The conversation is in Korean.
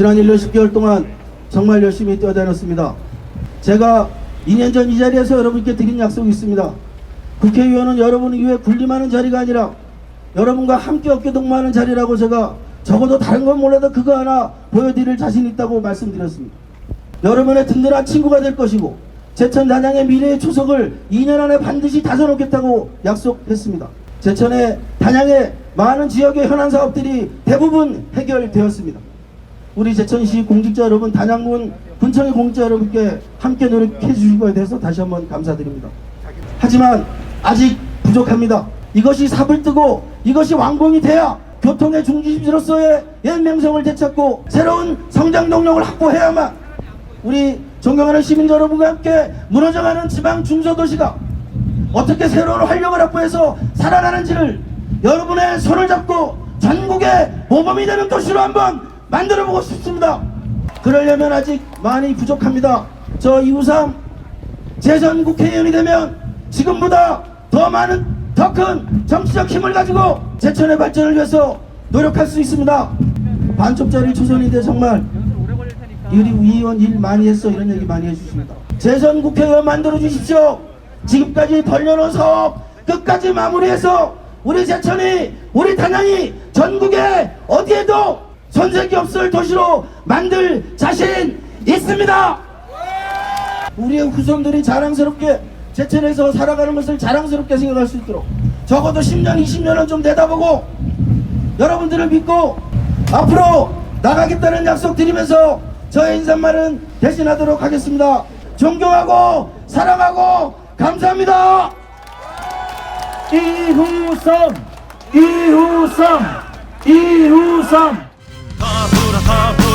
지난 1년 10개월 동안 정말 열심히 뛰어다녔습니다. 제가 2년 전 이 자리에서 여러분께 드린 약속이 있습니다. 국회의원은 여러분 위해 군림하는 자리가 아니라 여러분과 함께 어깨 동무하는 자리라고 제가 적어도 다른 건 몰라도 그거 하나 보여드릴 자신 있다고 말씀드렸습니다. 여러분의 든든한 친구가 될 것이고 제천 단양의 미래의 초석을 2년 안에 반드시 다져놓겠다고 약속했습니다. 제천의 단양의 많은 지역의 현안 사업들이 대부분 해결되었습니다. 우리 제천시 공직자 여러분, 단양군 군청의 공직자 여러분께 함께 노력해 주신 것에 대해서 다시 한번 감사드립니다. 하지만 아직 부족합니다. 이것이 삽을 뜨고 이것이 완공이 돼야 교통의 중심지로서의 옛 명성을 되찾고 새로운 성장 동력을 확보해야만 우리 존경하는 시민 여러분과 함께 무너져가는 지방 중소도시가 어떻게 새로운 활력을 확보해서 살아나는지를 여러분의 손을 잡고 전국의 모범이 되는 도시로 한번 만들어 보고 싶습니다. 그러려면 아직 많이 부족합니다. 저 이우삼 재선 국회의원이 되면 지금보다 더 많은 더 큰 정치적 힘을 가지고 제천의 발전을 위해서 노력할 수 있습니다. 반쪽짜리 초선인데 정말 우리 의원 일 많이 했어 이런 얘기 많이 해주십니다. 재선 국회의원 만들어 주십시오. 지금까지 벌려놓은 사업 끝까지 마무리해서 우리 제천이 우리 단양이 전국에 어디에도 손색이 없을 도시로 만들 자신 있습니다. 우리의 후손들이 자랑스럽게 제천에서 살아가는 것을 자랑스럽게 생각할 수 있도록 적어도 10년, 20년은 좀 내다보고 여러분들을 믿고 앞으로 나가겠다는 약속 드리면서 저의 인사말은 대신하도록 하겠습니다. 존경하고 사랑하고 감사합니다. 이후섬 이후섬 이후섬 harbor.